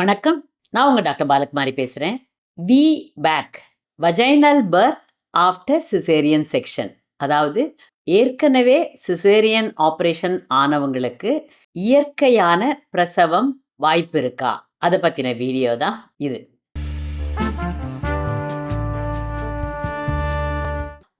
வணக்கம். நான் உங்கள் டாக்டர் பாலகுமாரி பேசுகிறேன் V back vaginal birth after caesarean section அதாவது ஏற்கனவே சிசேரியன் ஆப்ரேஷன் ஆனவங்களுக்கு இயற்கையான பிரசவம் வாய்ப்பு இருக்கா? அதை பற்றின வீடியோ தான் இது.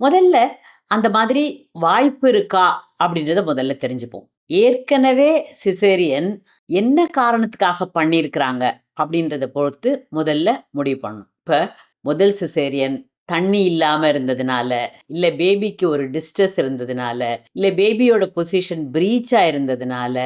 முதல்ல அந்த மாதிரி வாய்ப்பு இருக்கா? அப்படின்றத முதல்ல தெரிஞ்சுப்போம். ஏற்கனவே சிசேரியன் என்ன காரணத்துக்காக பண்ணியிருக்கிறாங்க அப்படின்றத பொறுத்து முதல்ல முடிவு பண்ணணும். இப்போ முதல் சிசேரியன் தண்ணி இல்லாமல் இருந்ததுனால இல்லை பேபிக்கு ஒரு டிஸ்டர்ஸ் இருந்ததுனால இல்லை பேபியோட பொசிஷன் ப்ரீச்சாக இருந்ததுனால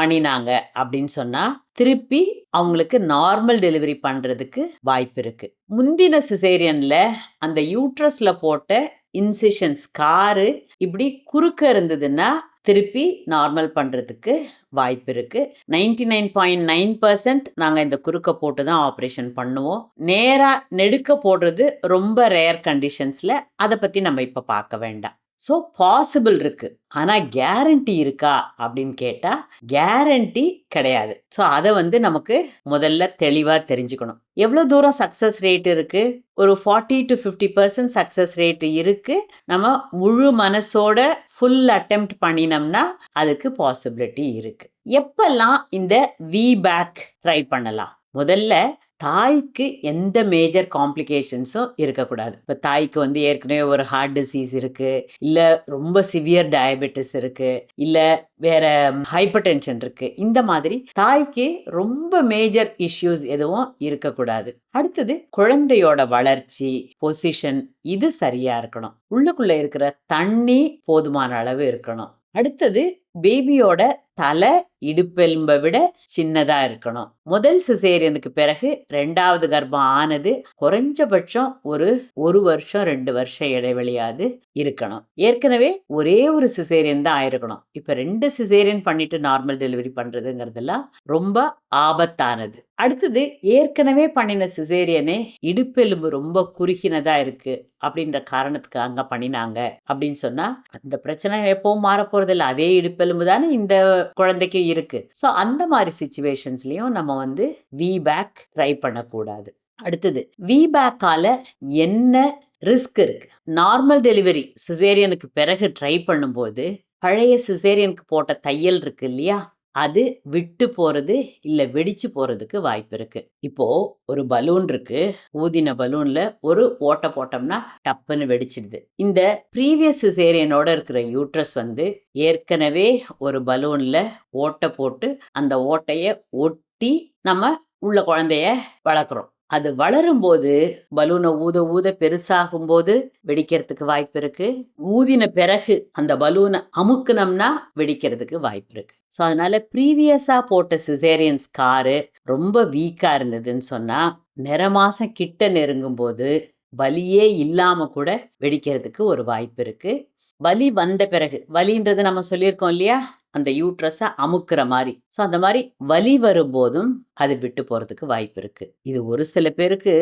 பண்ணினாங்க அப்படின்னு சொன்னால் திருப்பி அவங்களுக்கு நார்மல் டெலிவரி பண்ணுறதுக்கு வாய்ப்பு இருக்குது முந்தின சிசேரியனில் அந்த யூட்ரஸில் போட்ட இன்சிஷன்ஸ் காரு இப்படி குறுக்க இருந்ததுன்னா திருப்பி நார்மல் பண்ணுறதுக்கு வாய்ப்பு இருக்குது ninety nine point nine percent நாங்கள் இந்த குறுக்க போட்டு தான் ஆப்ரேஷன் பண்ணுவோம். நேராக நெடுக்க போடுறது ரொம்ப ரேர் கண்டிஷன்ஸில் அதை பற்றி நம்ம இப்போ பார்க்க வேண்டாம். ஸோ பாசிபிள் இருக்கு. ஆனால் கேரண்டி இருக்கா? அப்படின்னு கேட்டால் கேரண்டி கிடையாது. ஸோ அதை வந்து நமக்கு முதல்ல தெளிவாக தெரிஞ்சுக்கணும். எவ்வளோ தூரம் சக்ஸஸ் ரேட் இருக்குது ஒரு forty to fifty percent success rate இருக்குது நம்ம முழு மனசோட ஃபுல் அட்டெம்ப்ட் பண்ணினோம்னா அதுக்கு பாசிபிலிட்டி இருக்குது எப்பெல்லாம் இந்த வி பேக் ட்ரை பண்ணலாம்? முதல்ல தாய்க்கு எந்த மேஜர் காம்ப்ளிகேஷன்ஸும் இருக்கக்கூடாது. இப்போ தாய்க்கு வந்து ஏற்கனவே ஒரு ஹார்ட் டிசீஸ் இருக்குது இல்லை ரொம்ப சிவியர் டயபெட்டிஸ் இருக்குது இல்லை வேற ஹைப்பர் டென்ஷன் இருக்குது இந்த மாதிரி தாய்க்கு ரொம்ப மேஜர் இஷ்யூஸ் எதுவும் இருக்கக்கூடாது. அடுத்தது குழந்தையோட வளர்ச்சி பொசிஷன் இது சரியாக இருக்கணும். உள்ளுக்குள்ளே இருக்கிற தண்ணி போதுமான அளவு இருக்கணும். அடுத்தது பேபியோட தலை இடுப்பெலும்பை விட சின்னதா இருக்கணும். முதல் சிசேரியனுக்கு பிறகு ரெண்டாவது கர்ப்பம் ஆனது குறைஞ்சபட்சம் ஒரு ஒரு வருஷம் ரெண்டு வருஷம் இடைவெளியாவது இருக்கணும். ஏற்கனவே ஒரே ஒரு சிசேரியன் தான் ஆயிருக்கணும். இப்ப ரெண்டு சிசேரியன் பண்ணிட்டு நார்மல் டெலிவரி பண்றதுங்கிறதெல்லாம் ரொம்ப ஆபத்தானது. அடுத்தது ஏற்கனவே பண்ணின சிசேரியனே இடுப்பெலும்பு ரொம்ப குறுகினதா இருக்கு அப்படின்ற காரணத்துக்கு அங்க பண்ணினாங்க அப்படின்னு சொன்னா அந்த பிரச்சனை எப்பவும் மாற போறதில்ல அதே இடுப்பெலும்பு தானே இந்த குழந்தைக்கு இருக்கு. ஸோ அந்த மாதிரி சுச்சுவேஷன்ஸ்லயும் நம்ம வந்து வி பேக் ட்ரை பண்ணக்கூடாது. அடுத்தது வி பேக்கால என்ன ரிஸ்க் இருக்கு? நார்மல் டெலிவரி சிசேரியனுக்கு பிறகு ட்ரை பண்ணும்போது பழைய சிசேரியனுக்கு போட்ட தையல் இருக்கு இல்லையா? அது விட்டு போறது இல்ல வெடிச்சு போறதுக்கு வாய்ப்பு இருக்கு. இப்போ ஒரு பலூன் இருக்கு ஊதின பலூன்ல ஒரு ஓட்டை போட்டோம்னா டப்புன்னு வெடிச்சிடுது. இந்த ப்ரீவியஸ் சிசேரியனோட இருக்கிற யூட்ரஸ் வந்து ஏற்கனவே ஒரு பலூன்ல ஓட்டை போட்டு அந்த ஓட்டைய ஒட்டி நம்ம உள்ள குழந்தைய வளர்க்குறோம். அது வளரும்போது பலூனை ஊத ஊத பெருசாகும் போது வெடிக்கிறதுக்கு வாய்ப்பு இருக்கு. ஊதின பிறகு அந்த பலூனை அமுக்குனோம்னா வெடிக்கிறதுக்கு வாய்ப்பு இருக்கு. ஸோ அதனால ப்ரீவியஸா போட்ட சிசேரியன்ஸ் காரு ரொம்ப வீக்கா இருந்ததுன்னு சொன்னா நிற மாசம் கிட்ட நெருங்கும் போது வலியே இல்லாம கூட வெடிக்கிறதுக்கு ஒரு வாய்ப்பு இருக்கு. வலி வந்த பிறகு வலின்றது நம்ம சொல்லியிருக்கோம் இல்லையா? அந்த யூட்ரஸை அமுக்குற மாதிரி. ஸோ அந்த மாதிரி வலி வரும்போதும் அது விட்டு போகிறதுக்கு வாய்ப்பு இருக்குது இது ஒரு சில பேருக்கு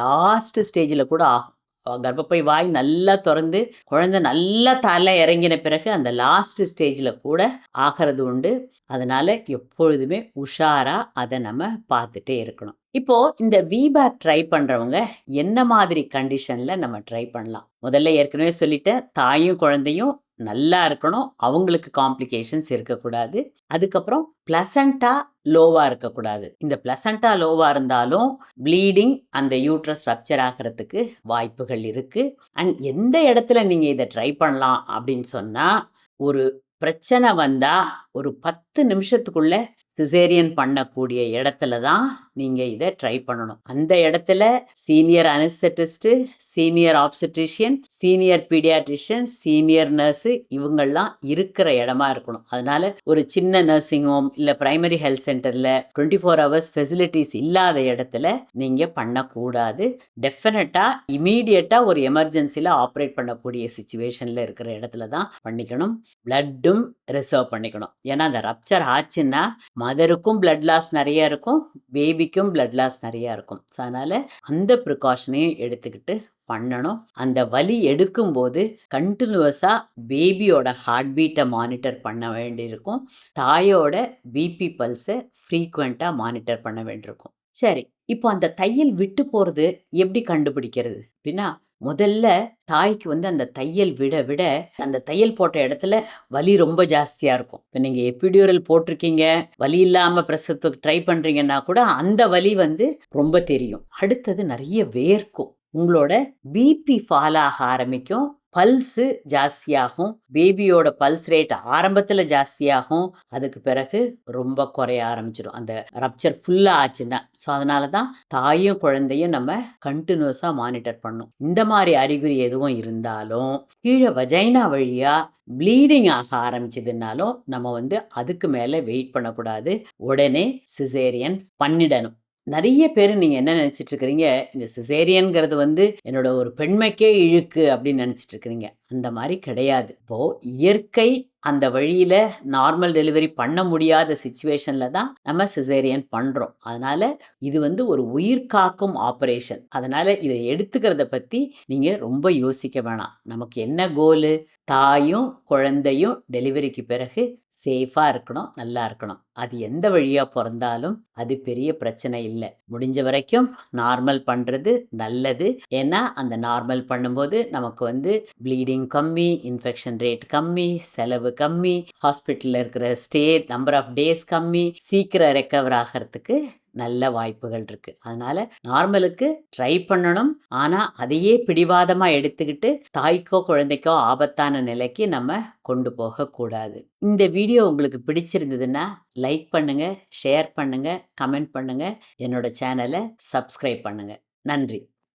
லாஸ்ட் ஸ்டேஜில் கூட ஆகும். கர்ப்பப்பை வாய் நல்லா திறந்து குழந்தை நல்லா தலை இறங்கின பிறகு அந்த லாஸ்ட் ஸ்டேஜில் கூட ஆகிறது உண்டு. அதனால் எப்பொழுதுமே உஷாராக அதை நம்ம பார்த்துட்டே இருக்கணும். இப்போது இந்த விபேக் ட்ரை பண்ணுறவங்க என்ன மாதிரி கண்டிஷனில் நம்ம ட்ரை பண்ணலாம்? முதல்ல ஏற்கனவே சொல்லிட்டேன் தாயும் குழந்தையும் நல்லா இருக்கணும். அவங்களுக்கு காம்ப்ளிகேஷன்ஸ் இருக்கக்கூடாது. அதுக்கப்புறம் பிளசண்டா லோவாக இருக்கக்கூடாது. இந்த பிளசண்டா லோவாக இருந்தாலும் ப்ளீடிங் அந்த யூட்ரஸ் ஸ்ட்ரக்சர் ஆகிறதுக்கு வாய்ப்புகள் இருக்குது அண்ட் எந்த இடத்துல நீங்கள் இதை ட்ரை பண்ணலாம் அப்படின்னு சொன்னால் ஒரு பிரச்சனை வந்தால் ஒரு பத்து நிமிஷத்துக்குள்ள சிசேரியன் பண்ணக்கூடிய இடத்துல தான் நீங்க இதை ட்ரை பண்ணணும். அந்த இடத்துல senior anaesthetist senior obstetrician senior paediatrician senior nurse இவங்கெல்லாம் இருக்கிற இடமா இருக்கணும். அதனால ஒரு சின்ன நர்சிங் ஹோம் இல்லை பிரைமரி ஹெல்த் சென்டர்ல டுவெண்ட்டி ஃபோர் ஹவர்ஸ் ஃபெசிலிட்டிஸ் இல்லாத இடத்துல நீங்க பண்ணக்கூடாது. டெஃபினட்டா இமீடியட்டா ஒரு எமர்ஜென்சியில் ஆப்ரேட் பண்ணக்கூடிய சுச்சுவேஷன்ல இருக்கிற இடத்துல தான் பண்ணிக்கணும். பிளட்டும் ரிசர்வ் பண்ணிக்கணும். ஏன்னா அந்த ரப்சர் ஆச்சுன்னா மதருக்கும் பிளட் லாஸ் நிறைய இருக்கும் பேபிக்கும் பிளட் லாஸ் நிறைய இருக்கும் ஸோ அதனால் அந்த ப்ரிகாஷனையும் எடுத்துக்கிட்டு பண்ணணும் அந்த வலி எடுக்கும்போது கண்டினியூஸாக பேபியோட ஹார்ட் பீட்டை மானிட்டர் பண்ண வேண்டியிருக்கும் தாயோட பிபி பல்ஸை ஃப்ரீக்வெண்ட்டாக மானிட்டர் பண்ண வேண்டியிருக்கும் சரி. இப்போ அந்த தையல் விட்டு போகிறது எப்படி கண்டுபிடிக்கிறது? அப்படின்னா, முதல்ல தாய்க்கு வந்து அந்த தையல் விட விட, அந்த தையல் போட்ட இடத்துல வலி ரொம்ப ஜாஸ்தியாக இருக்கும். இப்போ நீங்கள் எப்பிடியூரல் போட்டிருக்கீங்க, வலி இல்லாமல் பிரசவத்துக்கு ட்ரை பண்ணுறீங்கன்னா கூட, அந்த வலி வந்து ரொம்ப தெரியும். அடுத்தது நிறைய வேர்க்கும். உங்களோட பிபி ஃபால் ஆக ஆரம்பிக்கும். பல்ஸு ஜாஸ்தியாகும். பேபியோட பல்ஸ் ரேட் ஆரம்பத்தில் ஜாஸ்தியாகும். அதுக்கு பிறகு ரொம்ப குறைய ஆரம்பிச்சிடும் அந்த ரப்சர் ஃபுல்லாக ஆச்சுன்னா. ஸோ, அதனால தான் தாயும், குழந்தையும் நம்ம கண்டினியூஸாக மானிட்டர் பண்ணணும். இந்த மாதிரி அறிகுறி எதுவும் இருந்தாலும், கீழே வஜைனா வழியாக ப்ளீடிங் ஆக ஆரம்பிச்சதுனாலும் நம்ம வந்து அதுக்கு மேலே வெயிட் பண்ணக்கூடாது. உடனே சிசேரியன் பண்ணிடணும். நிறைய பேர் நீங்கள் என்ன நினச்சிட்டு இருக்கிறீங்க, இந்த சிசேரியன்கிறது வந்து என்னோட ஒரு பெண்மைக்கே இழுக்கு அப்படின்னு நினச்சிட்டு இருக்கிறீங்க. அந்த மாதிரி கிடையாது. இப்போ இயற்கை அந்த வழியில் நார்மல் டெலிவரி பண்ண முடியாத சுச்சுவேஷனில் தான் நம்ம சிசேரியன் பண்ணுறோம் அதனால் இது வந்து ஒரு உயிர் காக்கும் ஆப்ரேஷன் அதனால் இதை எடுத்துக்கிறத பற்றி நீங்கள் ரொம்ப யோசிக்க வேணாம். நமக்கு என்ன கோலு? தாயும், குழந்தையும் டெலிவரிக்கு பிறகு சேஃபாக இருக்கணும், நல்லா இருக்கணும். அது எந்த வழியாக பிறந்தாலும் அது பெரிய பிரச்சனை இல்லை முடிஞ்ச வரைக்கும் நார்மல் பண்ணுறது நல்லது. ஏன்னா, அந்த நார்மல் பண்ணும்போது நமக்கு வந்து ப்ளீடிங் கம்மி, இன்ஃபெக்ஷன் ரேட் கம்மி, செலவு கம்மி, ஹாஸ்பிட்டலில் இருக்கிற ஸ்டே நம்பர் ஆஃப் டேஸ் கம்மி, சீக்கிரம் ரெக்கவர் ஆகிறதுக்கு நல்ல வாய்ப்புகள் இருக்கு. அதனால நார்மலுக்கு ட்ரை பண்ணணும். ஆனா, அதையே பிடிவாதமா எடுத்துக்கிட்டு, தாய்க்கோ, குழந்தைக்கோ ஆபத்தான நிலைக்கு நம்ம கொண்டு போகக்கூடாது. இந்த வீடியோ உங்களுக்கு பிடிச்சிருந்ததுன்னா, லைக் பண்ணுங்க, ஷேர் பண்ணுங்க, கமெண்ட் பண்ணுங்க. என்னோட சேனலை சப்ஸ்கிரைப் பண்ணுங்க. நன்றி.